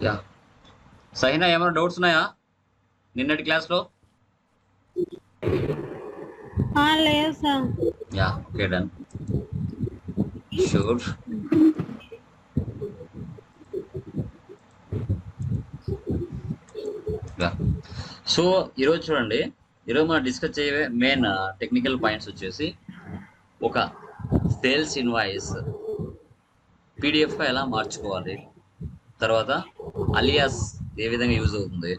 Yeah. సహినా ఏమైనా doubts ఉన్నాయా? నిన్నటి క్లాస్లో లేదు sir. Yeah okay done sure so ఈరోజు చూడండి ఈరోజు మనం డిస్కస్ చేయే మెయిన్ టెక్నికల్ పాయింట్స్ వచ్చేసి ఒక సేల్స్ ఇన్వాయిస్ పీడిఎఫ్గా ఎలా మార్చుకోవాలి తర్వాత అలియాస్ ఏ విధంగా యూజ్ అవుతుంది?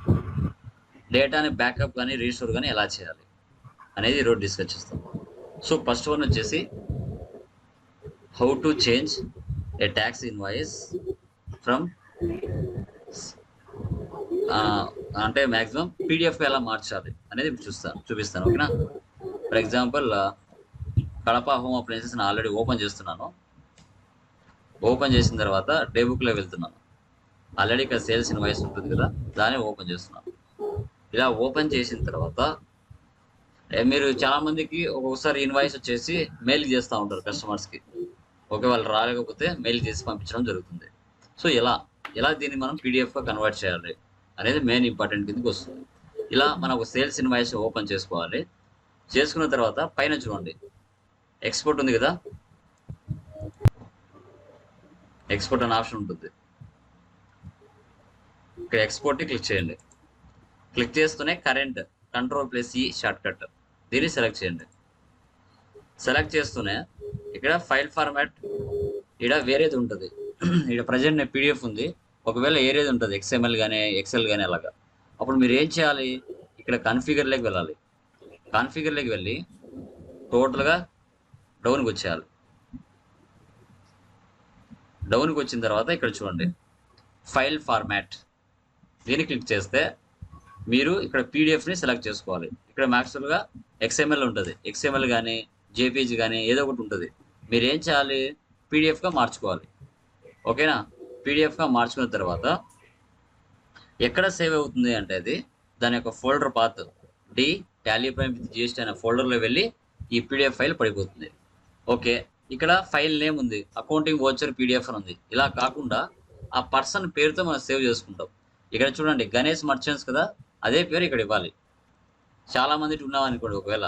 డేటాని బ్యాకప్ కానీ రీస్టోర్ కానీ ఎలా చేయాలి అనేది ఈరోజు డిస్కస్ చేస్తాం. సో ఫస్ట్ వన్ వచ్చేసి how to change a tax invoice from అంటే మ్యాక్సిమం పీడిఎఫ్ ఎలా మార్చాలి అనేది చూస్తాను చూపిస్తాను ఓకేనా? For example Kadapa home appliances నేను ఆల్రెడీ ఓపెన్ చేస్తున్నాను. ఓపెన్ చేసిన తర్వాత డేబుక్లో వెళ్తున్నాను. ఆల్రెడీ ఇక్కడ సేల్స్ ఇన్వాయిస్ ఉంటుంది కదా దాన్ని ఓపెన్ చేస్తున్నాం. ఇలా ఓపెన్ చేసిన తర్వాత మీరు చాలా మందికి ఒక్కొక్కసారి ఇన్వాయిస్ వచ్చేసి మెయిల్ చేస్తూ ఉంటారు కస్టమర్స్కి. ఓకే వాళ్ళు రాలేకపోతే మెయిల్ చేసి పంపించడం జరుగుతుంది. సో ఇలా ఇలా దీన్ని మనం పీడిఎఫ్గా కన్వర్ట్ చేయాలి అనేది మెయిన్ ఇంపార్టెంట్ కిందకి వస్తుంది. ఇలా మనం ఒక సేల్స్ ఇన్వాయిస్ ఓపెన్ చేసుకోవాలి. చేసుకున్న తర్వాత పైన చూడండి. ఎక్స్పోర్ట్ ఉంది కదా? ఎక్స్పోర్ట్ అనే ఆప్షన్ ఉంటుంది. ఇక్కడ ఎక్స్పోర్ట్ని క్లిక్ చేయండి. క్లిక్ చేస్తూనే కరెంట్ కంట్రోల్ ప్లస్ ఈ షార్ట్ కట్ దీన్ని సెలెక్ట్ చేయండి. సెలెక్ట్ చేస్తూనే ఇక్కడ ఫైల్ ఫార్మాట్ ఇక్కడ వేరేది ఉంటుంది. ఇక్కడ ప్రజెంట్ పీడిఎఫ్ ఉంది. ఒకవేళ ఏరేది ఉంటుంది ఎక్స్ఎంఎల్ కానీ ఎక్సెల్ కానీ అలాగా. అప్పుడు మీరు ఏం చేయాలి? ఇక్కడ కాన్ఫిగర్లోకి వెళ్ళాలి. కాన్ఫిగర్లోకి వెళ్ళి టోటల్గా డౌన్కి వచ్చేయాలి. డౌన్కి వచ్చిన తర్వాత ఇక్కడ చూడండి. ఫైల్ ఫార్మాట్ దీన్ని క్లిక్ చేస్తే మీరు ఇక్కడ పీడిఎఫ్ని సెలెక్ట్ చేసుకోవాలి. ఇక్కడ మ్యాక్చువల్గా ఎక్స్ఎంఎల్ ఉంటుంది. ఎక్స్ఎంఎల్ కానీ జేపీజీ కానీ ఏదో ఒకటి ఉంటుంది. మీరు ఏం చేయాలి? పీడిఎఫ్గా మార్చుకోవాలి. ఓకేనా? పీడిఎఫ్గా మార్చుకున్న తర్వాత ఎక్కడ సేవ్ అవుతుంది అంటే అది దాని యొక్క folder path D tally with GST అనే ఫోల్డర్లో వెళ్ళి ఈ పీడిఎఫ్ ఫైల్ పడిపోతుంది. ఓకే. ఇక్కడ ఫైల్ నేమ్ ఉంది. అకౌంటింగ్ ఓచర్ పీడిఎఫ్ అని ఉంది. ఇలా కాకుండా ఆ పర్సన్ పేరుతో మనం సేవ్ చేసుకుంటాం. ఇక్కడ చూడండి గణేష్ మర్చెంట్స్ కదా అదే పేరు ఇక్కడ ఇవ్వాలి. చాలా మంది ఉన్నాం అనుకోండి ఒకవేళ.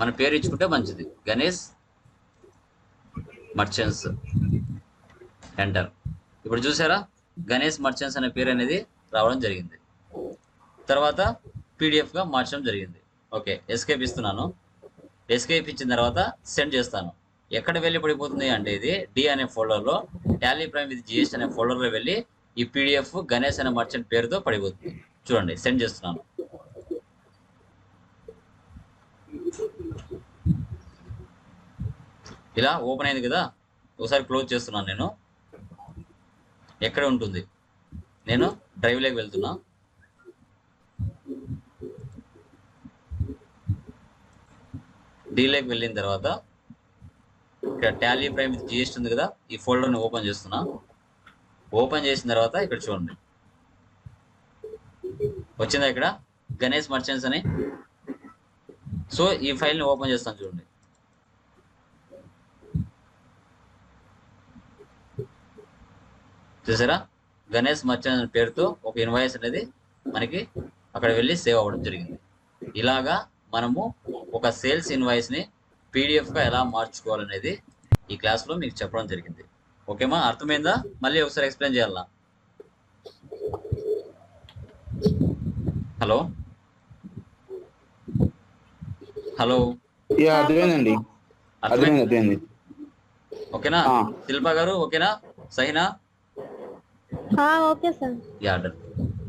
మన పేరు ఇచ్చుకుంటే మంచిది. గణేష్ మర్చెంట్స్ ఎంటర్ ఇప్పుడు చూసారా? గణేష్ మర్చెంట్స్ అనే పేరు అనేది రావడం జరిగింది. తర్వాత పీడిఎఫ్గా మార్చడం జరిగింది. ఓకే ఎస్కేప్ ఇస్తున్నాను. ఎస్కేప్ ఇచ్చిన తర్వాత సెండ్ చేస్తాను. ఎక్కడ వెళ్ళి పడిపోతుంది అంటే ఇది డి అనే ఫోల్డర్లో టాలీ ప్రైమ్ విత్ జిఎస్టీ అనే ఫోల్డర్లో వెళ్ళి ఈ పీడిఎఫ్ గణేష్ అనే మర్చెంట్ పేరుతో పడిపోతుంది. చూడండి సెండ్ చేస్తున్నాను. ఇలా ఓపెన్ అయింది కదా ఒకసారి క్లోజ్ చేస్తున్నాను నేను. ఎక్కడ ఉంటుంది? నేను డ్రైవ్లోకి వెళ్తున్నా. డీలోకి వెళ్ళిన తర్వాత ఇక్కడ టాలీ ప్రైమ్ జిఎస్టీ ఉంది కదా ఈ ఫోల్డర్ని ఓపెన్ చేస్తున్నా. ఓపెన్ చేసిన తర్వాత ఇక్కడ చూడండి. వచ్చిందా ఇక్కడ? గణేష్ మర్చెంట్స్ అని. సో ఈ ఫైల్ని ఓపెన్ చేస్తాను చూడండి. చూసారా? గణేష్ మర్చెంట్ అనే పేరుతో ఒక ఇన్వాయిస్ అనేది మనకి అక్కడ వెళ్ళి సేవ్ అవ్వడం జరిగింది. ఇలాగా మనము ఒక సేల్స్ ఇన్వాయిస్ని పీడిఎఫ్గా ఎలా మార్చుకోవాలనేది ఈ క్లాస్లో మీకు చెప్పడం జరిగింది. ఓకేమా? అర్థమైందా? మళ్ళీ ఒకసారి ఎక్స్ప్లెయిన్ చేయాలా? హలో? హలో? యా అర్థమైందండి. అర్థమైంది అర్థమైంది. ఓకేనా. శిల్ప గారు ఓకేనా? సహినా? ఆ, ఓకే సార్. Yeah done.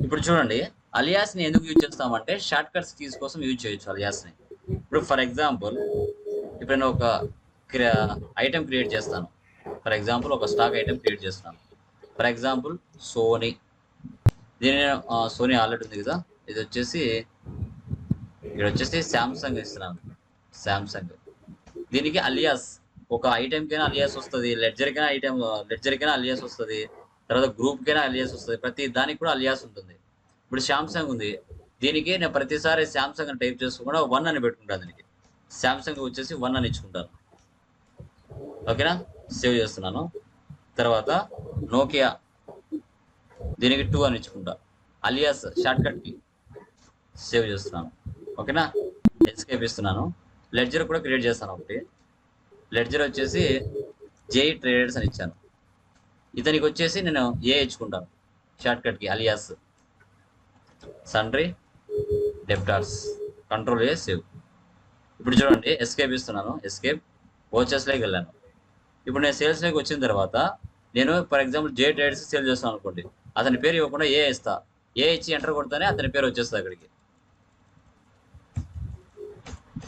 ఇప్పుడు చూడండి అలియాస్ని ఎందుకు యూజ్ చేస్తామంటే షార్ట్ కట్స్ కీస్ కోసం యూజ్ చేయొచ్చు అలియాస్ని ఇప్పుడు ఫర్ ఎగ్జాంపుల్ ఇప్పుడు నేను ఒక ఐటెం క్రియేట్ చేస్తాను. ఫర్ ఎగ్జాంపుల్ ఒక స్టాక్ ఐటెం క్రియేట్ చేస్తున్నాను ఫర్ ఎగ్జాంపుల్ సోనీ. దీని సోనీ ఆల్రెడీ ఉంది కదా. ఇది వచ్చేసి ఇక్కడ వచ్చేసి శాంసంగ్ ఇస్తున్నాను శాంసంగ్. దీనికి అలియాస్ ఒక ఐటెంకైనా అలియాస్ వస్తుంది లెడ్జర్కైనా ఐటెం లెడ్జర్కైనా అలియాస్ వస్తుంది తర్వాత గ్రూప్కైనా అలియాస్ వస్తుంది ప్రతి దానికి కూడా అలియాస్ ఉంటుంది. ఇప్పుడు శాంసంగ్ ఉంది. దీనికి నేను ప్రతిసారి శాంసంగ్ అని టైప్ చేసుకోకుండా వన్ అని పెట్టుకుంటాను దీనికి. శాంసంగ్ వచ్చేసి వన్ అని ఇచ్చుకుంటాను. ఓకేనా? సేవ్ చేస్తున్నాను. తర్వాత నోకియా. దీనికి టూ అని ఇచ్చుకుంటా. అలియాస్ షార్ట్ కట్కి సేవ్ చేస్తున్నాను. ఓకేనా? ఎస్కేప్ ఇస్తున్నాను. లెడ్జర్ కూడా క్రియేట్ చేస్తాను ఒకటి. లెడ్జర్ వచ్చేసి జేఈ ట్రేడర్స్ అని ఇచ్చాను. ఇతనికి వచ్చేసి నేను ఏ ఇచ్చుకుంటాను. Short కట్కి alias. Sundry debtors control A save ఇప్పుడు చూడండి ఎస్కేప్ ఇస్తున్నాను. ఎస్కేప్ ఓచెస్లోకి వెళ్ళాను. ఇప్పుడు నేను సేల్స్లోకి వచ్చిన తర్వాత నేను for example J traders sale చేస్తాను అనుకోండి. అతని పేరు ఇవ్వకుండా ఏ ఇస్తా. ఏ ఇచ్చి ఎంటర్ కొడతానే అతని పేరు వచ్చేస్తుంది అక్కడికి.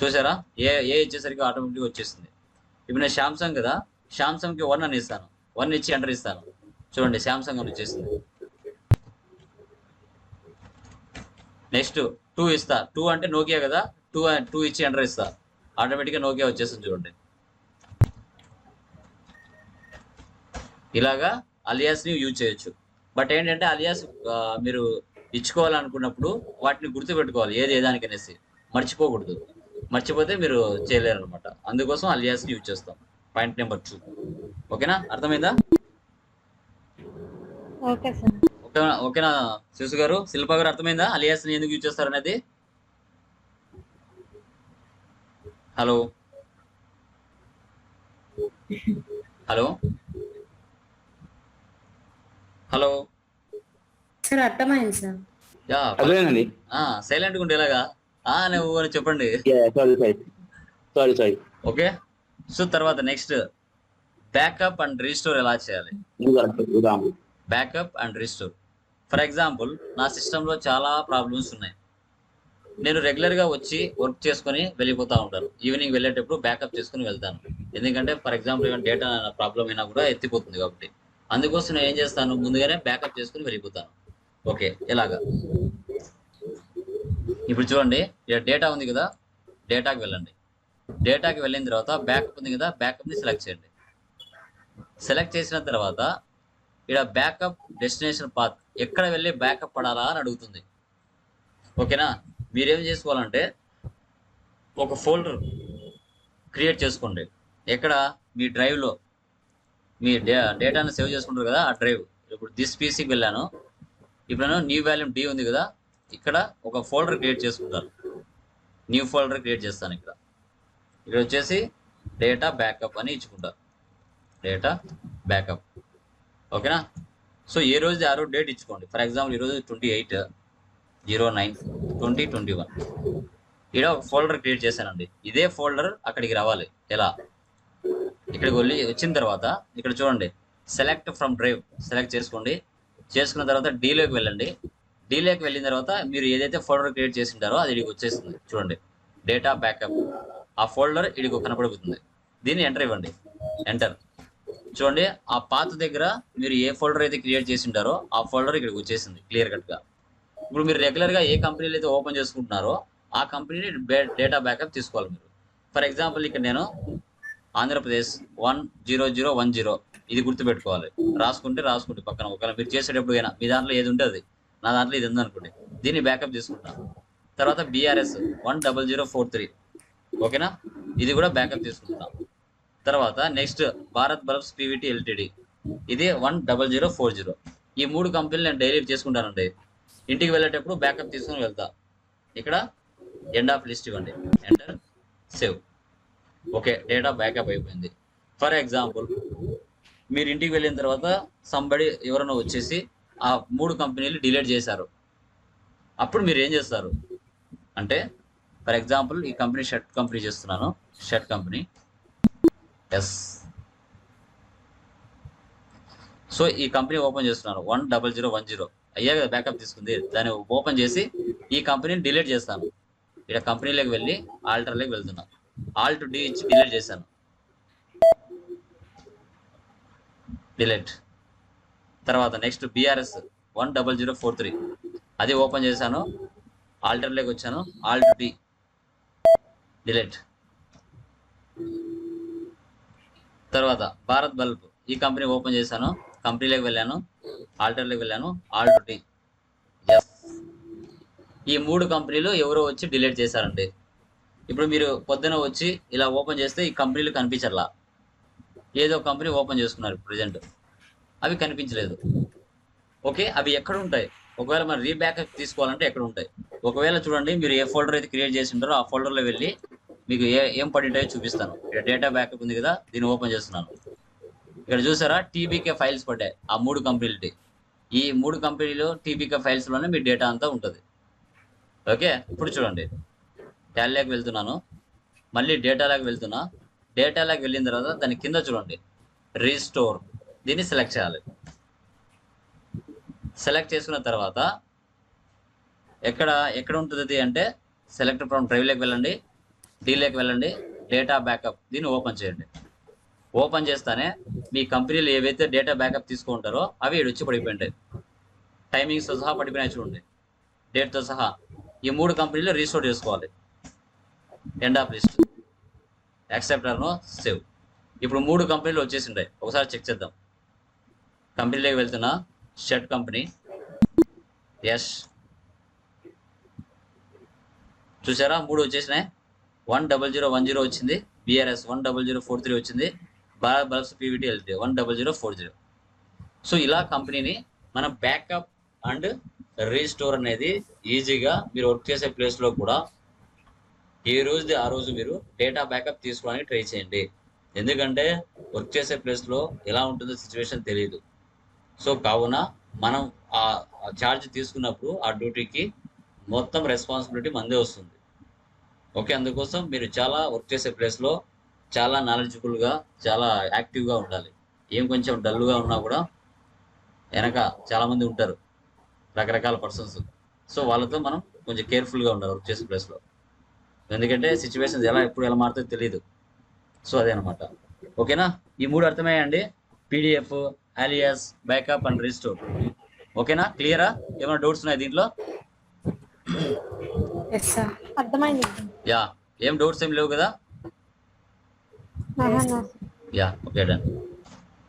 చూసారా? ఏ ఏ ఇచ్చేసరికి ఆటోమేటిక్గా వచ్చేస్తుంది. ఇప్పుడు నేను శాంసంగ్ కదా శాంసంగ్కి వన్ అని ఇస్తాను. వన్ ఇచ్చి ఎంటర్ ఇస్తాను. చూడండి శాంసంగ్ అని వచ్చేసింది నెక్స్ట్ టూ ఇస్తా. టూ అంటే నోకియా కదా టూ టూ ఇచ్చి ఎంటర్ ఇస్తా. ఆటోమేటిక్గా నోకియా వచ్చేస్తుంది చూడండి. ఇలాగా అలియాస్ని యూజ్ చేయొచ్చు. బట్ ఏంటంటే అలియాస్ మీరు ఇచ్చుకోవాలనుకున్నప్పుడు వాటిని గుర్తుపెట్టుకోవాలి ఏది ఏదానికి అనేసి మర్చిపోకూడదు. మర్చిపోతే మీరు చేయలేరు అనమాట అందుకోసం అలియాస్ని యూజ్ చేస్తాం. Point number two. ఓకేనా? అర్థమైందా? Okay sir. ఓకేనా? ఓకేనా శిశు గారు? శిల్ప గారు అర్థమైందా? అలియాస్ని ఎందుకు యూజ్ చేస్తారు అనేది? హలో? హలో? హలో. సార్ అర్థమైంది సార్. యా అర్థమైందండి సైలెంట్గా ఉండే ఎలాగా ఆ నువ్వు అని చెప్పండి. Sorry sorry sorry sorry okay? So తర్వాత నెక్స్ట్ బ్యాకప్ అండ్ రీస్టోర్ ఎలా చేయాలి? Backup and restore for example నా సిస్టంలో చాలా ప్రాబ్లమ్స్ ఉన్నాయి. నేను రెగ్యులర్గా వచ్చి వర్క్ చేసుకొని వెళ్ళిపోతూ ఉంటాను. ఈవినింగ్ వెళ్ళేటప్పుడు బ్యాకప్ చేసుకుని వెళ్తాను. ఎందుకంటే ఫర్ ఎగ్జాంపుల్ ఏమైనా డేటా ప్రాబ్లం అయినా కూడా ఎత్తిపోతుంది కాబట్టి. అందుకోసం నేను ఏం చేస్తాను? ముందుగానే బ్యాకప్ చేసుకుని వెళ్ళిపోతాను. ఓకే ఇలాగా ఇప్పుడు చూడండి డేటా ఉంది కదా? డేటాకి వెళ్ళండి. డేటాకి వెళ్ళిన తర్వాత బ్యాకప్ ఉంది కదా? బ్యాకప్ని సెలెక్ట్ చేయండి. సెలెక్ట్ చేసిన తర్వాత ఇక్కడ బ్యాకప్ డెస్టినేషన్ పాత్ ఎక్కడ వెళ్ళి బ్యాకప్ పడాలా అని అడుగుతుంది. ఓకేనా? మీరేం చేసుకోవాలంటే ఒక ఫోల్డర్ క్రియేట్ చేసుకోండి. ఎక్కడ? మీ డ్రైవ్లో మీ డే డేటాను సేవ్ చేసుకుంటారు కదా ఆ డ్రైవ్ ఇప్పుడు దిస్ పీసీకి వెళ్ళాను. ఇప్పుడు నేను న్యూ వాల్యూమ్ డి ఉంది కదా ఇక్కడ ఒక ఫోల్డర్ క్రియేట్ చేసుకుంటాను. న్యూ ఫోల్డర్ క్రియేట్ చేస్తాను ఇక్కడ. ఇక్కడ వచ్చేసి డేటా బ్యాకప్ అని ఇచ్చుకుంటాను డేటా బ్యాకప్ ఓకేనా సో ఏ రోజు ఆ రోజు డేట్ ఇచ్చుకోండి. ఫర్ ఎగ్జాంపుల్ ఈరోజు twenty eight zero nine twenty twenty one ఇక్కడ ఒక ఫోల్డర్ క్రియేట్ చేశానండి. ఇదే ఫోల్డర్ అక్కడికి రావాలి. ఎలా? ఇక్కడికి వెళ్ళి వచ్చిన తర్వాత ఇక్కడ చూడండి సెలెక్ట్ ఫ్రమ్ డ్రైవ్ సెలెక్ట్ చేసుకోండి. చేసుకున్న తర్వాత డీలోకి వెళ్ళండి. డీలోకి వెళ్ళిన తర్వాత మీరు ఏదైతే ఫోల్డర్ క్రియేట్ చేసి ఉంటారో అది ఇడికి వచ్చేస్తుంది. చూడండి డేటా బ్యాకప్ ఆ ఫోల్డర్ ఇడికి కనపడిపోతుంది. దీన్ని ఎంటర్ ఇవ్వండి. ఎంటర్ చూడండి ఆ పాత దగ్గర మీరు ఏ ఫోల్డర్ అయితే క్రియేట్ చేసి ఉంటారో ఆ ఫోల్డర్ ఇక్కడికి వచ్చేసింది క్లియర్ కట్గా ఇప్పుడు మీరు రెగ్యులర్గా ఏ కంపెనీలు అయితే ఓపెన్ చేసుకుంటున్నారో ఆ కంపెనీని డేటా బ్యాకప్ తీసుకోవాలి మీరు. ఫర్ ఎగ్జాంపుల్ ఇక్కడ నేను Andhra Pradesh one zero zero one zero. ఇది గుర్తుపెట్టుకోవాలి. రాసుకుంటే రాసుకుంటే పక్కన ఒకవేళ మీరు చేసేటప్పుడు అయినా మీ దాంట్లో ఏది ఉంటే అది నా దాంట్లో ఇది ఉందనుకోండి. దీన్ని బ్యాకప్ తీసుకుంటాను తర్వాత BRS one double zero four three. ఓకేనా? ఇది కూడా బ్యాకప్ తీసుకుంటాం తర్వాత next Bharat bulbs PVT LTD. ఇది one double zero four zero. ఈ మూడు కంపెనీలు నేను డైలీ చేసుకుంటానండి. ఇంటికి వెళ్ళేటప్పుడు బ్యాకప్ తీసుకుని వెళ్తా. ఇక్కడ ఎండ్ ఆఫ్ లిస్ట్ ఇవ్వండి. Enter save okay data backup అయిపోయింది. ఫర్ ఎగ్జాంపుల్ మీరు ఇంటికి వెళ్ళిన తర్వాత సంబడి ఎవరైనా వచ్చేసి ఆ మూడు కంపెనీలు డిలీట్ చేశారు. అప్పుడు మీరు ఏం చేస్తారు? అంటే ఫర్ ఎగ్జాంపుల్ ఈ కంపెనీ షర్ట్ కంపెనీ చేస్తున్నాను. షర్ట్ కంపెనీ ఎస్ సో ఈ కంపెనీ ఓపెన్ చేస్తున్నాను. One double zero one zero అయ్యా కదా బ్యాకప్ తీసుకుంది. దాన్ని ఓపెన్ చేసి ఈ కంపెనీని డిలీట్ చేస్తాను. ఇక్కడ కంపెనీలోకి వెళ్ళి ఆల్టర్లోకి వెళ్తున్నాను ఆల్ట్ డి ఇచ్చి డిలీట్ చేశాను. డిలీట్ తర్వాత next BRS one double zero four three అది ఓపెన్ చేశాను. ఆల్టర్లోకి వచ్చాను. ఆల్ట్ డి డిలీట్ తర్వాత భారత్ బల్బ్ ఈ కంపెనీ ఓపెన్ చేశాను. కంపెనీలోకి వెళ్ళాను. ఆల్టర్లోకి వెళ్ళాను. ఆల్ట్ డి ఎస్ ఈ మూడు కంపెనీలు ఎవరో వచ్చి డిలీట్ చేశారండి. ఇప్పుడు మీరు పొద్దున వచ్చి ఇలా ఓపెన్ చేస్తే ఈ కంపెనీలు కనిపించట్లా. ఏదో కంపెనీ ఓపెన్ చేసుకున్నారు ప్రజెంట్. అవి కనిపించలేదు. ఓకే అవి ఎక్కడ ఉంటాయి ఒకవేళ మనం రీబ్యాకప్ తీసుకోవాలంటే ఎక్కడ ఉంటాయి ఒకవేళ చూడండి మీరు ఏ ఫోల్డర్ అయితే క్రియేట్ చేసి ఉంటారో ఆ ఫోల్డర్లో వెళ్ళి మీకు ఏ ఏం పడి ఉంటాయో చూపిస్తాను. ఇక్కడ డేటా బ్యాకప్ ఉంది కదా దీన్ని ఓపెన్ చేస్తున్నాను. ఇక్కడ చూసారా టీబీకే ఫైల్స్ పడ్డాయి ఆ మూడు కంపెనీలకి. ఈ మూడు కంపెనీలు టీబీకే ఫైల్స్లోనే మీ డేటా అంతా ఉంటుంది. ఓకే ఇప్పుడు చూడండి. టాలీలోకి వెళ్తున్నాను. మళ్ళీ డేటాలోకి వెళ్తున్నా. డేటాలోకి వెళ్ళిన తర్వాత దాని కింద చూడండి. రీస్టోర్. దీన్ని సెలెక్ట్ చేయాలి. సెలెక్ట్ చేసుకున్న తర్వాత ఎక్కడ ఎక్కడ ఉంటుంది అంటే సెలెక్ట్ ఫ్రమ్ డ్రైవ్లోకి వెళ్ళండి. డీలోకి వెళ్ళండి. Data backup. దీన్ని ఓపెన్ చేయండి. ఓపెన్ చేస్తానే మీ కంపెనీలు ఏవైతే డేటా బ్యాకప్ తీసుకుంటారో అవి వచ్చి పడిపోయింటాయి. టైమింగ్స్తో సహా పడిపోయినాయి చూడండి. డేట్తో సహా ఈ మూడు కంపెనీలు రీస్టోర్ చేసుకోవాలి. ఎండ్ ఆఫ్ లిస్ట్ యాక్సెప్టర్ను సేవ్ ఇప్పుడు మూడు కంపెనీలు వచ్చేసింటాయి. ఒకసారి చెక్ చేద్దాం. కంపెనీలోకి వెళ్తున్నా. షర్ట్ కంపెనీ ఎస్ చూసారా? మూడు వచ్చేసినాయి. One double zero one zero వచ్చింది. BRS one double zero four three వచ్చింది. Bharat bulbs PVT LT one double zero four zero so ఇలా కంపెనీని మనం బ్యాకప్ అండ్ రీస్టోర్ అనేది ఈజీగా మీరు వర్క్ చేసే ప్లేస్లో కూడా ఏ రోజుది ఆ రోజు మీరు డేటా బ్యాకప్ తీసుకోవడానికి ట్రై చేయండి. ఎందుకంటే వర్క్ చేసే ప్లేస్లో ఎలా ఉంటుందో సిచ్యువేషన్ తెలియదు సో కావున మనం ఆ ఛార్జ్ తీసుకున్నప్పుడు ఆ డ్యూటీకి మొత్తం రెస్పాన్సిబిలిటీ మందే వస్తుంది. ఓకే అందుకోసం మీరు చాలా వర్క్ చేసే ప్లేస్లో చాలా నాలెడ్జబుల్గా చాలా యాక్టివ్గా ఉండాలి. ఏం కొంచెం డల్గా ఉన్నా కూడా వెనక చాలామంది ఉంటారు. రకరకాల పర్సన్స్ సో వాళ్ళతో మనం కొంచెం కేర్ఫుల్గా ఉండాలి వర్క్ చేసే ప్లేస్లో ఎందుకంటే సిచ్యువేషన్స్ ఎలా ఎప్పుడు ఎలా మారుతుందో తెలియదు సో అదే అనమాట ఓకేనా? ఈ మూడు అర్థమయ్యండి PDF alias backup and restore ఓకేనా? క్లియరా ఏమైనా డౌట్స్ ఉన్నాయి దీంట్లో? యా. ఏం డౌట్స్ ఏం లేవు కదా? యా. ఓకే డన్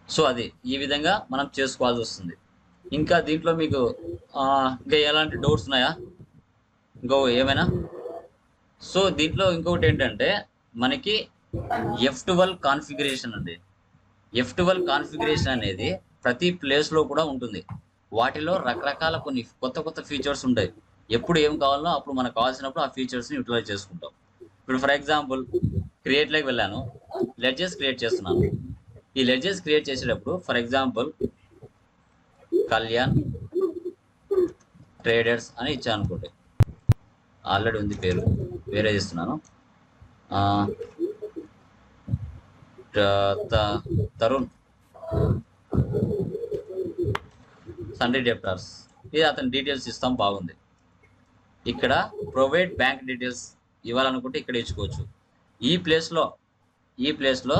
సో అది. ఈ విధంగా మనం చేసుకోవాల్సి వస్తుంది. ఇంకా దీంట్లో మీకు ఇంకా ఎలాంటి డౌట్స్ ఉన్నాయా? ఇంకో ఏమైనా? సో దీంట్లో ఇంకొకటి ఏంటంటే మనకి ఎఫ్ ట్వెల్వ్ కాన్ఫిగరేషన్ అండి. ఎఫ్ ట్వెల్వ్ కాన్ఫిగరేషన్ అనేది ప్రతి ప్లేస్లో కూడా ఉంటుంది. వాటిలో రకరకాల కొన్ని కొత్త కొత్త ఫీచర్స్ ఉంటాయి. ఎప్పుడు ఏం కావాలో అప్పుడు మనకు కావాల్సినప్పుడు ఆ ఫీచర్స్ని యూటిలైజ్ చేసుకుంటాం. ఇప్పుడు ఫర్ ఎగ్జాంపుల్ క్రియేట్లోకి వెళ్ళాను. లెడ్జెస్ క్రియేట్ చేస్తున్నాను. ఈ లెడ్జెస్ క్రియేట్ చేసేటప్పుడు ఫర్ ఎగ్జాంపుల్ కళ్యాణ్ ట్రేడర్స్ అని ఇచ్చాను అనుకోండి. ఆల్రెడీ ఉంది పేరు. వేరే చేస్తున్నాను. ఆ, త- తరుణ్. సండే డెప్టార్స్ ఇది అతని డీటెయిల్స్ ఇస్తాం బాగుంది. ఇక్కడ ప్రొవైడ్ బ్యాంక్ డీటెయిల్స్ ఇవ్వాలనుకుంటే ఇక్కడ ఇచ్చుకోవచ్చు. ఈ ప్లేస్లో ఈ ప్లేస్లో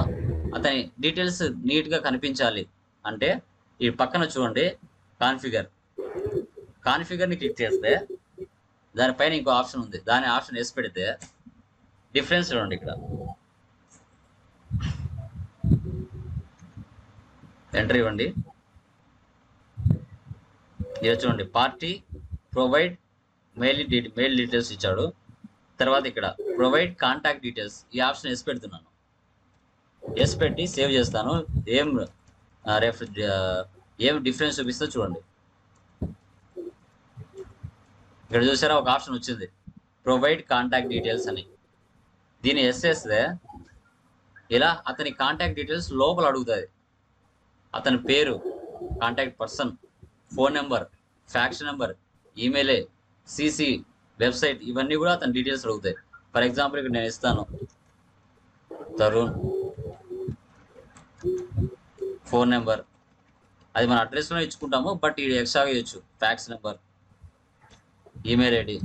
అతని డీటెయిల్స్ నీట్గా కనిపించాలి అంటే ఈ పక్కన చూడండి కాన్ఫిగర్. కాన్ఫిగర్ని క్లిక్ చేస్తే దానిపైన ఇంకో ఆప్షన్ ఉంది. దాని ఆప్షన్ వేసి పెడితే డిఫరెన్స్ చూడండి ఇక్కడ. ఎంటర్ ఇవ్వండి. ఇది చూడండి. Party provide mail mail details ఇచ్చాడు. తర్వాత ఇక్కడ ప్రొవైడ్ కాంటాక్ట్ డీటెయిల్స్ ఈ ఆప్షన్ వేసి పెడుతున్నాను. వేసి పెట్టి సేవ్ చేస్తాను. ఏం రెఫర్ ఏం డిఫరెన్స్ చూపిస్తో చూడండి. ఇక్కడ చూసారా ఒక ఆప్షన్ వచ్చింది. ప్రొవైడ్ కాంటాక్ట్ డీటెయిల్స్ అని. దీన్ని ఎస్ చేస్తే ఇలా అతని కాంటాక్ట్ డీటెయిల్స్ లోపల అడుగుతుంది. అతని పేరు contact person phone number fax number email CC website ఇవన్నీ కూడా అతని డీటెయిల్స్ అడుగుతాయి. ఫర్ ఎగ్జాంపుల్ ఇక్కడ నేను ఇస్తాను. తరుణ్ ఫోన్ నెంబర్ అది మన అడ్రస్లో ఇచ్చుకుంటాము బట్ ఇది ఎక్స్ట్రాగా ఇవ్వచ్చు. Fax number email ID.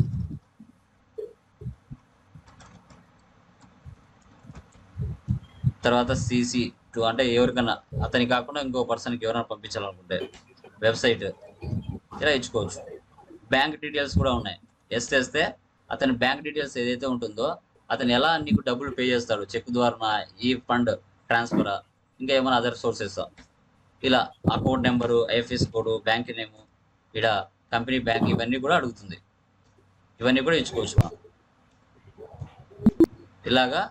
తర్వాత సిసి టూ అంటే ఎవరికన్నా అతని కాకుండా ఇంకో పర్సన్కి ఎవరైనా పంపించాలనుకుంటే వెబ్సైట్ ఇలా ఇచ్చుకోవచ్చు. బ్యాంక్ డీటెయిల్స్ కూడా ఉన్నాయి. ఎస్ చేస్తే అతని బ్యాంక్ డీటెయిల్స్ ఏదైతే ఉంటుందో అతను ఎలా నీకు డబ్బులు పే చేస్తాడు చెక్ ద్వారా ఈ ఫండ్ ట్రాన్స్ఫరా ఇంకా ఏమైనా అదర్ సోర్సెస్? ఇలా account number IFS code bank name ఇక్కడ కంపెనీ బ్యాంక్ ఇవన్నీ కూడా అడుగుతుంది. ఇవన్నీ కూడా ఇచ్చుకోవచ్చు మనం ఇలాగా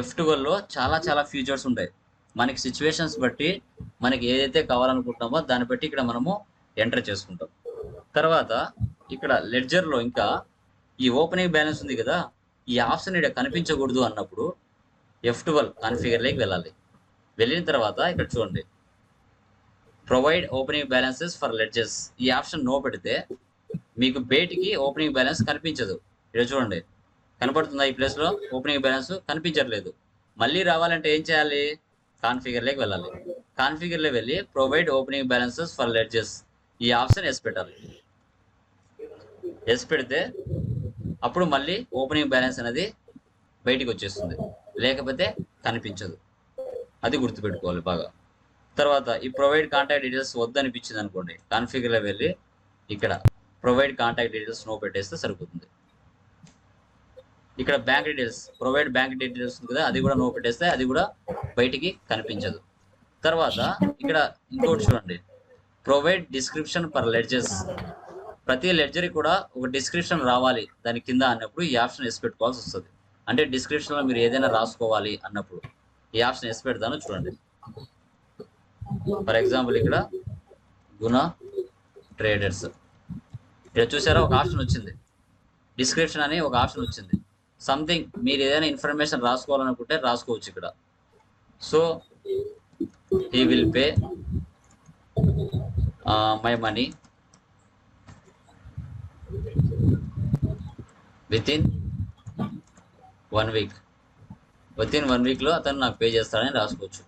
ఎఫ్లో చాలా చాలా ఫీచర్స్ ఉంటాయి. మనకి సిచ్యువేషన్స్ బట్టి మనకి ఏదైతే కావాలనుకుంటున్నామో దాన్ని బట్టి ఇక్కడ మనము ఎంటర్ చేసుకుంటాం. తర్వాత ఇక్కడ లెడ్జర్లో ఇంకా ఈ ఓపెనింగ్ బ్యాలెన్స్ ఉంది కదా ఈ ఆప్షన్ ఇక్కడ కనిపించకూడదు అన్నప్పుడు ఎఫ్ ట్వెల్వ్ కాన్ఫిగర్లోకి వెళ్ళాలి. వెళ్ళిన తర్వాత ఇక్కడ చూడండి. Provide opening balances for ledgers ఈ ఆప్షన్ నో పెడితే మీకు బయటికి ఓపెనింగ్ బ్యాలెన్స్ కనిపించదు. ఇక్కడ చూడండి. కనపడుతుందా ఈ ప్లేస్లో ఓపెనింగ్ బ్యాలెన్స్ కనిపించట్లేదు. మళ్ళీ రావాలంటే ఏం చేయాలి? కాన్ఫిగర్లోకి వెళ్ళాలి. కాన్ఫిగర్లో వెళ్ళి provide opening balances for ledgers ఈ ఆప్షన్ ఎస్ పెట్టాలి. ఎస్ పెడితే అప్పుడు మళ్ళీ ఓపెనింగ్ బ్యాలెన్స్ అనేది బయటికి వచ్చేస్తుంది. లేకపోతే కనిపించదు. అది గుర్తుపెట్టుకోవాలి బాగా. తర్వాత ఈ ప్రొవైడ్ కాంటాక్ట్ డీటెయిల్స్ వద్దనిపించింది అనుకోండి కాన్ఫిగర్లో వెళ్ళి ఇక్కడ ప్రొవైడ్ కాంటాక్ట్ డీటెయిల్స్ నో పెట్టేస్తే సరిపోతుంది. ఇక్కడ bank details provide bank details ఉంది కదా అది కూడా నో పెట్టేస్తే అది కూడా బయటికి కనిపించదు. తర్వాత ఇక్కడ ఇంకోటి చూడండి ప్రొవైడ్ డిస్క్రిప్షన్ పర్ లెడ్జర్స్ ప్రతి లెడ్జర్కి కూడా ఒక డిస్క్రిప్షన్ రావాలి దాని కింద అన్నప్పుడు ఈ ఆప్షన్ ఎస్ పెట్టుకోవాల్సి వస్తుంది. అంటే డిస్క్రిప్షన్లో మీరు ఏదైనా రాసుకోవాలి అన్నప్పుడు ఈ ఆప్షన్ ఎస్ పెడతాను చూడండి. ఫర్ ఎగ్జాంపుల్ ఇక్కడ గుణ ట్రేడర్స్. ఇక్కడ చూసారా? ఒక ఆప్షన్ వచ్చింది. డిస్క్రిప్షన్ అని ఒక ఆప్షన్ వచ్చింది. సంథింగ్ మీరు ఏదైనా ఇన్ఫర్మేషన్ రాసుకోవాలనుకుంటే రాసుకోవచ్చు ఇక్కడ. So he will pay my money within one week. Within one వీక్లో అతను నాకు పే చేస్తాడని రాసుకోవచ్చు.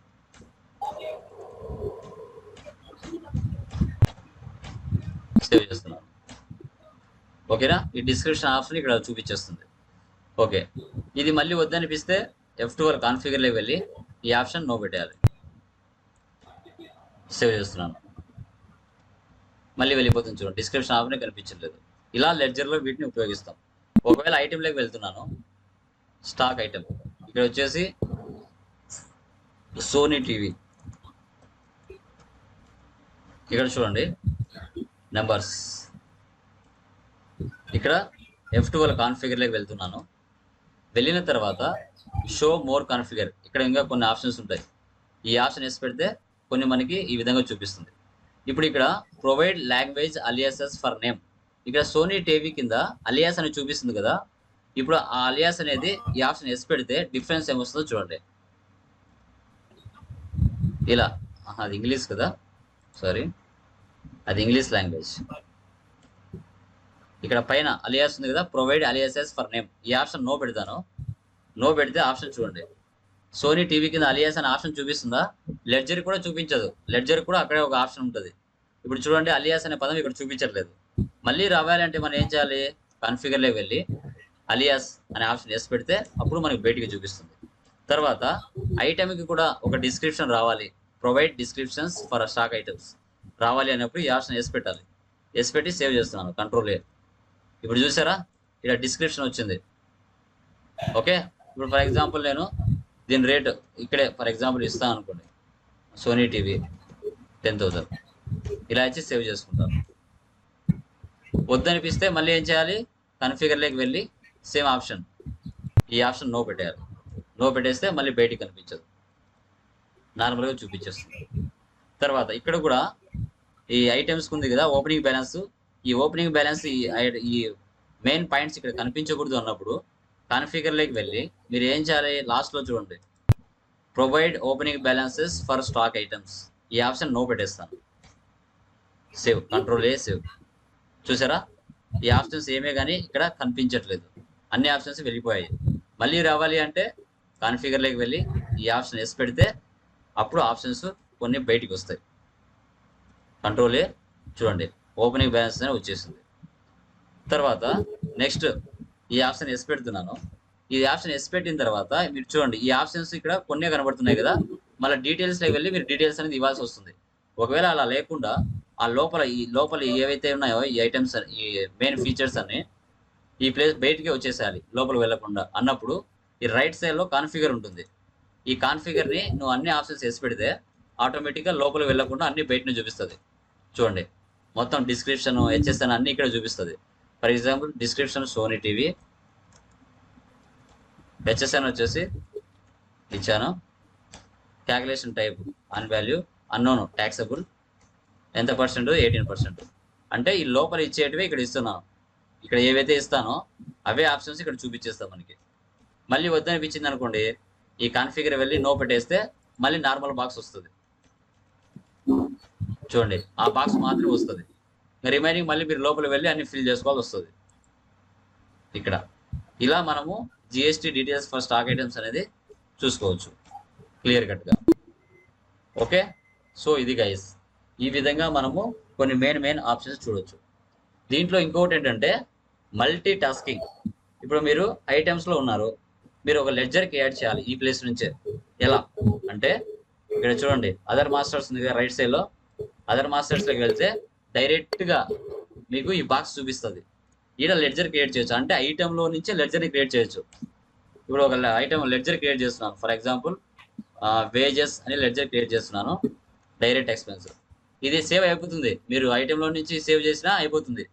సేవ్ చేస్తున్నాను. ఓకేనా? ఈ డిస్క్రిప్షన్ ఆప్షన్ ఇక్కడ చూపించేస్తుంది. ఓకే. ఇది మళ్ళీ వద్దనిపిస్తే ఎఫ్ టూ కాన్ఫిగర్లోకి వెళ్ళి ఈ ఆప్షన్ నో పెట్టేయాలి. సేవ్ చేస్తున్నాను. మళ్ళీ వెళ్ళిపోతుంది చూడండి. డిస్క్రిప్షన్ ఆప్షన్ కనిపించట్లేదు. ఇలా లెడ్జర్లో వీటిని ఉపయోగిస్తాం. ఒకవేళ ఐటెంలోకి వెళ్తున్నాను స్టాక్ ఐటెం ఇక్కడ వచ్చేసి సోనీ టీవీ ఇక్కడ చూడండి. నెంబర్స్ ఇక్కడ ఎఫ్ టూ కాన్ఫిగర్లోకి వెళ్తున్నాను. వెళ్ళిన తర్వాత షో మోర్ కాన్ఫిగర్ ఇక్కడ ఇంకా కొన్ని ఆప్షన్స్ ఉంటాయి. ఈ ఆప్షన్ వేసి పెడితే కొన్ని మనకి ఈ విధంగా చూపిస్తుంది. ఇప్పుడు ఇక్కడ provide language aliases for name ఇక్కడ సోనీ టీవీ కింద అలియాస్ అని చూపిస్తుంది కదా. ఇప్పుడు ఆ అలియాస్ అనేది ఈ ఆప్షన్ వేసి పెడితే డిఫరెన్స్ ఏమొస్తుందో చూడండి. ఇలా. అది ఇంగ్లీష్ కదా. సారీ అది ఇంగ్లీష్ లాంగ్వేజ్ ఇక్కడ పైన అలియాస్ ఉంది కదా ప్రొవైడ్ అలియాసెస్ ఫర్ నేమ్ ఈ ఆప్షన్ నో పెడతాను. నో పెడితే ఆప్షన్ చూడండి. సోనీ టీవీ కింద అలియాస్ అనే ఆప్షన్ చూపిస్తుందా? లెడ్జర్ కూడా చూపించదు. లెడ్జర్ కూడా అక్కడే ఒక ఆప్షన్ ఉంటుంది. ఇప్పుడు చూడండి అలియాస్ అనే పదం ఇక్కడ చూపించట్లేదు. మళ్ళీ రావాలంటే మనం ఏం చేయాలి? కాన్ఫిగర్లోకి వెళ్ళి అలియాస్ అనే ఆప్షన్ ఎస్ పెడితే అప్పుడు మనకి బయటికి చూపిస్తుంది. తర్వాత ఐటమ్కి కూడా ఒక డిస్క్రిప్షన్ రావాలి. Provide descriptions for stock items రావాలి అన్నప్పుడు ఈ ఆప్షన్ వేసి పెట్టాలి. వేసి పెట్టి సేవ్ చేస్తున్నాను కంట్రోల్ ఏ ఇప్పుడు చూసారా? ఇక్కడ డిస్క్రిప్షన్ వచ్చింది. ఓకే ఇప్పుడు ఫర్ ఎగ్జాంపుల్ నేను దీని రేట్ ఇక్కడే ఫర్ ఎగ్జాంపుల్ ఇస్తాను అనుకోండి. సోనీ టీవీ టెన్ థౌసండ్ ఇలా ఇచ్చి సేవ్ చేసుకుంటాను. వద్దనిపిస్తే మళ్ళీ ఏం చేయాలి? కన్ఫిగర్లోకి వెళ్ళి సేమ్ ఆప్షన్ ఈ ఆప్షన్ నో పెట్టేయాలి. నో పెట్టేస్తే మళ్ళీ బయటికి కనిపించదు. నార్మల్గా చూపించేస్తుంది. తర్వాత ఇక్కడ కూడా ఈ ఐటమ్స్ ఉంది కదా ఓపెనింగ్ బ్యాలెన్స్ ఈ ఓపెనింగ్ బ్యాలెన్స్ ఈ ఈ మెయిన్ పాయింట్స్ ఇక్కడ కనిపించకూడదు అన్నప్పుడు కాన్ఫిగర్లోకి వెళ్ళి మీరు ఏం చేయాలి? లాస్ట్లో చూడండి. Provide opening balances for stock items ఈ ఆప్షన్ నో పెట్టేస్తాను. సేవ్ కంట్రోల్ ఏ సేవ్ చూసారా? ఈ ఆప్షన్స్ ఏమే కానీ ఇక్కడ కనిపించట్లేదు. అన్ని ఆప్షన్స్ వెళ్ళిపోయాయి. మళ్ళీ రావాలి అంటే కాన్ఫిగర్లోకి వెళ్ళి ఈ ఆప్షన్ ఎస్ పెడితే అప్పుడు ఆప్షన్స్ కొన్ని బయటికి వస్తాయి. Control A? చూడండి. ఓపెనింగ్ బ్యాలెన్స్ అనేది వచ్చేసింది. తర్వాత నెక్స్ట్ ఈ ఆప్షన్ ఎస్ పెడుతున్నాను. ఈ ఆప్షన్ ఎస్ పెట్టిన తర్వాత మీరు చూడండి ఈ ఆప్షన్స్ ఇక్కడ కొన్ని కనబడుతున్నాయి కదా. మళ్ళీ డీటెయిల్స్లోకి వెళ్ళి మీరు డీటెయిల్స్ అనేది ఇవ్వాల్సి వస్తుంది. ఒకవేళ అలా లేకుండా ఆ లోపల ఈ లోపల ఏవైతే ఉన్నాయో ఈ ఐటమ్స్ ఈ మెయిన్ ఫీచర్స్ అన్ని ఈ ప్లేస్ బయటికి వచ్చేసేయాలి లోపల వెళ్ళకుండా అన్నప్పుడు ఈ రైట్ సైడ్లో కాన్ఫిగర్ ఉంటుంది. ఈ కాన్ఫిగర్ని నువ్వు అన్ని ఆప్షన్స్ వేసి పెడితే ఆటోమేటిక్గా లోపల వెళ్ళకుండా అన్ని బయటనే చూపిస్తుంది. చూడండి. మొత్తం డిస్క్రిప్షన్ హెచ్ఎస్ఎన్ అన్ని ఇక్కడ చూపిస్తుంది. For example description Sony TV HSN వచ్చేసి ఇచ్చాను. Calculation type on value unknown taxable ఎంత పర్సెంట్ ఎయిటీన్ పర్సెంట్ అంటే ఈ లోపల ఇచ్చేటివి ఇక్కడ ఇస్తున్నాను ఇక్కడ ఏవైతే ఇస్తానో అవే ఆప్షన్స్ ఇక్కడ చూపించేస్తాం మనకి. మళ్ళీ వద్దనిపించింది అనుకోండి ఈ కాన్ఫిగర్ వెళ్ళి నో పెట్టేస్తే మళ్ళీ నార్మల్ బాక్స్ వస్తుంది. చూడండి ఆ బాక్స్ మాత్రమే వస్తుంది. రిమైనింగ్ మళ్ళీ మీరు లోపల వెళ్ళి అన్ని ఫిల్ చేసుకోవాల్సి వస్తుంది. ఇక్కడ. ఇలా మనము GST details for stock items అనేది చూసుకోవచ్చు. క్లియర్ కట్గా ఓకే సో ఇది గైస్ ఈ విధంగా మనము కొన్ని మెయిన్ మెయిన్ ఆప్షన్స్ చూడొచ్చు. దీంట్లో ఇంకొకటి ఏంటంటే మల్టీ టాస్కింగ్ ఇప్పుడు మీరు ఐటమ్స్లో ఉన్నారు. మీరు ఒక లెడ్జర్కి యాడ్ చేయాలి ఈ ప్లేస్ నుంచే. ఎలా? అంటే ఇక్కడ చూడండి అదర్ మాస్టర్స్ ఉంది రైట్ సైడ్లో అదర్ మాస్టర్స్లోకి వెళ్తే డైరెక్ట్గా మీకు ఈ బాక్స్ చూపిస్తుంది. ఈడ లెడ్జర్ క్రియేట్ చేయొచ్చు. అంటే ఐటెంలో నుంచే లెడ్జర్ని క్రియేట్ చేయొచ్చు. ఇప్పుడు ఒక ఐటమ్ లెడ్జర్ క్రియేట్ చేస్తున్నాను. ఫర్ ఎగ్జాంపుల్ వేజెస్ అని లెడ్జర్ క్రియేట్ చేస్తున్నాను. డైరెక్ట్ ఎక్స్పెన్స్ ఇది సేవ్ అయిపోతుంది. మీరు ఐటెంలో నుంచి సేవ్ చేసినా అయిపోతుంది.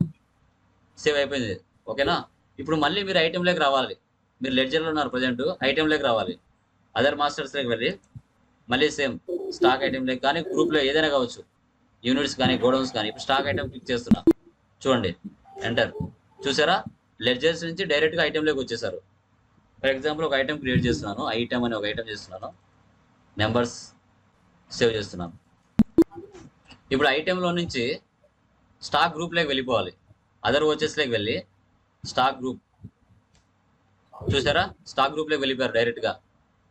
సేవ్ అయిపోయింది. ఓకేనా? ఇప్పుడు మళ్ళీ మీరు ఐటెంలోకి రావాలి. మీరు లెడ్జర్లో ఉన్నారు ప్రజెంట్ ఐటెంలోకి రావాలి. అదర్ మాస్టర్స్లోకి వెళ్ళి మళ్ళీ సేమ్ స్టాక్ ఐటెంలోకి కానీ గ్రూప్లో ఏదైనా కావచ్చు. యూనిట్స్ కానీ గోడౌన్స్ కానీ ఇప్పుడు స్టాక్ ఐటమ్ క్లిక్ చేస్తున్నా. చూడండి ఎంటర్. చూసారా? లెడ్జర్స్ నుంచి డైరెక్ట్గా ఐటెంలోకి వచ్చేసారు. ఫర్ ఎగ్జాంపుల్ ఒక ఐటెం క్రియేట్ చేస్తున్నాను. ఐటెం అని ఒక ఐటెం చేస్తున్నాను. నెంబర్స్ సేవ్ చేస్తున్నాను. ఇప్పుడు ఐటెంలో నుంచి స్టాక్ గ్రూప్లోకి వెళ్ళిపోవాలి. అదర్ వచ్చేస్లోకి వెళ్ళి స్టాక్ గ్రూప్ చూసారా? స్టాక్ గ్రూప్లోకి వెళ్ళిపోయారు డైరెక్ట్గా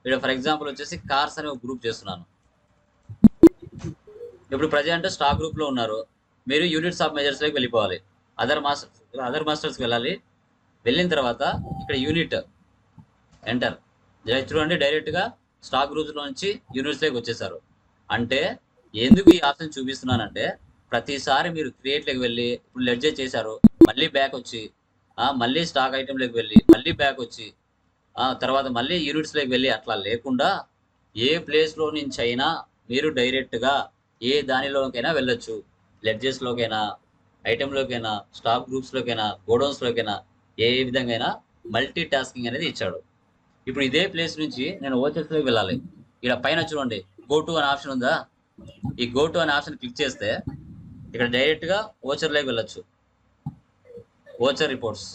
ఇక్కడ ఫర్ ఎగ్జాంపుల్ వచ్చేసి కార్స్ అని ఒక గ్రూప్ చేస్తున్నాను. ఇప్పుడు ప్రజెంట్ స్టాక్ గ్రూప్లో ఉన్నారు. మీరు యూనిట్స్ ఆఫ్ మెజర్స్లోకి వెళ్ళిపోవాలి. అదర్ మాస్టర్ అదర్ మాస్టర్స్కి వెళ్ళాలి. వెళ్ళిన తర్వాత ఇక్కడ యూనిట్ ఎంటర్. చూడండి డైరెక్ట్గా స్టాక్ గ్రూప్లో నుంచి యూనిట్స్లోకి వచ్చేసారు. అంటే ఎందుకు ఈ ఆప్షన్ చూపిస్తున్నానంటే ప్రతిసారి మీరు క్రియేట్లోకి వెళ్ళి ఇప్పుడు లెడ్జర్ చేశారు మళ్ళీ బ్యాక్ వచ్చి మళ్ళీ స్టాక్ ఐటెంలోకి వెళ్ళి మళ్ళీ బ్యాక్ వచ్చి తర్వాత మళ్ళీ యూనిట్స్లోకి వెళ్ళి అట్లా లేకుండా ఏ ప్లేస్లో నుంచి అయినా మీరు డైరెక్ట్గా ఏ దానిలోకైనా వెళ్ళొచ్చు. లెడ్జెస్లోకైనా ఐటెంలోకైనా స్టాక్ గ్రూప్స్లోకైనా గోడౌన్స్లోకైనా ఏ విధంగా అయినా మల్టీ టాస్కింగ్ అనేది ఇచ్చాడు. ఇప్పుడు ఇదే ప్లేస్ నుంచి నేను ఓచెస్లోకి వెళ్ళాలి. ఇక్కడ పైన చూడండి. గో టు అనే ఆప్షన్ ఉందా? ఈ గో టు అనే ఆప్షన్ క్లిక్ చేస్తే ఇక్కడ డైరెక్ట్గా ఓచర్లోకి వెళ్ళొచ్చు. ఓచర్ రిపోర్ట్స్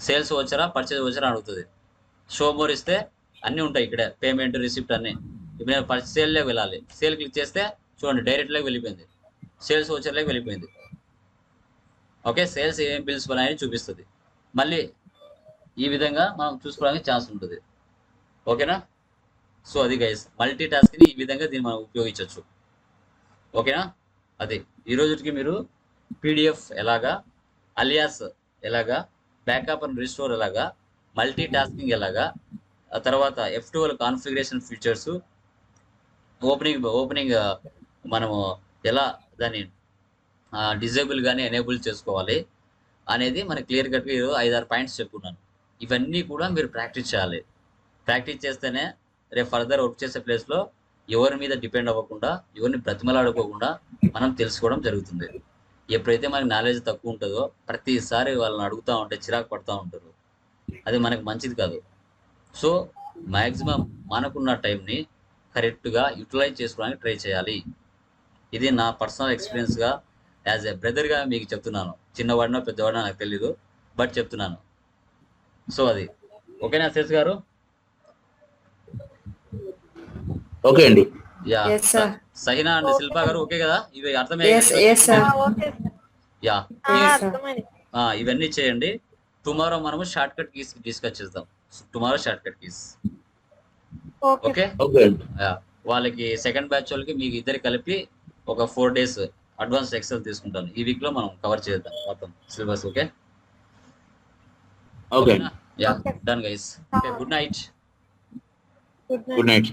సేల్స్ ఓచరా పర్చేజ్ వచ్చారా అడుగుతుంది. షో మోర్ ఇస్తే అన్నీ ఉంటాయి ఇక్కడే. పేమెంట్ రిసిప్ట్ అన్నీ. ఇప్పుడు నేను సేల్లోకి వెళ్ళాలి. సేల్ క్లిక్ చేస్తే చూడండి డైరెక్ట్లోకి వెళ్ళిపోయింది. సేల్స్ వచ్చేలోకి వెళ్ళిపోయింది. ఓకే సేల్స్ ఏం బిల్స్ ఉన్నాయని చూపిస్తుంది. మళ్ళీ ఈ విధంగా మనం చూసుకోవడానికి ఛాన్స్ ఉంటుంది. ఓకేనా సో అది గైస్ మల్టీ టాస్క్ని ఈ విధంగా దీన్ని మనం ఉపయోగించవచ్చు. ఓకేనా అది ఈ రోజుకి మీరు పీడిఎఫ్ ఎలాగా అలియాస్ ఎలాగా బ్యాకప్ అండ్ రిస్టోర్ ఎలాగా మల్టీ టాస్కింగ్ ఎలాగా ఆ తర్వాత F twelve configuration features opening opening మనము ఎలా దాన్ని డిజేబుల్ కానీ ఎనేబుల్ చేసుకోవాలి అనేది మనకి క్లియర్ కట్గా ఈరోజు ఐదారు పాయింట్స్ చెప్పుకున్నాను. ఇవన్నీ కూడా మీరు ప్రాక్టీస్ చేయాలి. ప్రాక్టీస్ చేస్తేనే రేపు ఫర్దర్ వర్క్ చేసే ప్లేస్లో ఎవరి మీద డిపెండ్ అవ్వకుండా ఎవరిని బ్రతిమలాడుకోకుండా మనం తెలుసుకోవడం జరుగుతుంది. ఎప్పుడైతే మనకి నాలెడ్జ్ తక్కువ ఉంటుందో ప్రతిసారి వాళ్ళని అడుగుతూ ఉంటే చిరాకు పడుతూ ఉంటారు. అది మనకు మంచిది కాదు. సో మ్యాక్సిమం మనకున్న టైంని కరెక్ట్గా యూటిలైజ్ చేసుకోవడానికి ట్రై చేయాలి. ఇది నా పర్సనల్ ఎక్స్పీరియన్స్గా యాజ్ ఎ బ్రదర్గా మీకు చెప్తున్నాను. చిన్నవాడినో పెద్దవాడినో నాకు తెలీదు బట్ చెప్తున్నాను. సో అది. ఓకేనా శేష్ గారు? ఓకే అండి. Yeah Yes, sir. Sahina and Shilpa గారు ఓకే కదా? ఇవి అర్థమయ్యాయి యా. ఇవన్నీ చేయండి. టుమారో మనము షార్ట్ కట్ కీస్ డిస్కస్ చేద్దాం. Tomorrow short cut keys. Okay. వాళ్ళకి సెకండ్ బ్యాచ్ వాళ్ళకి మీకు ఇద్దరు కలిపి ఒక ఫోర్ డేస్ అడ్వాన్స్ ఎక్సెల్ తీసుకుంటాను. ఈ వీక్లో మనం కవర్ చేద్దాం మొత్తం syllabus okay? Okay yeah. Done guys okay. Good night good night good night.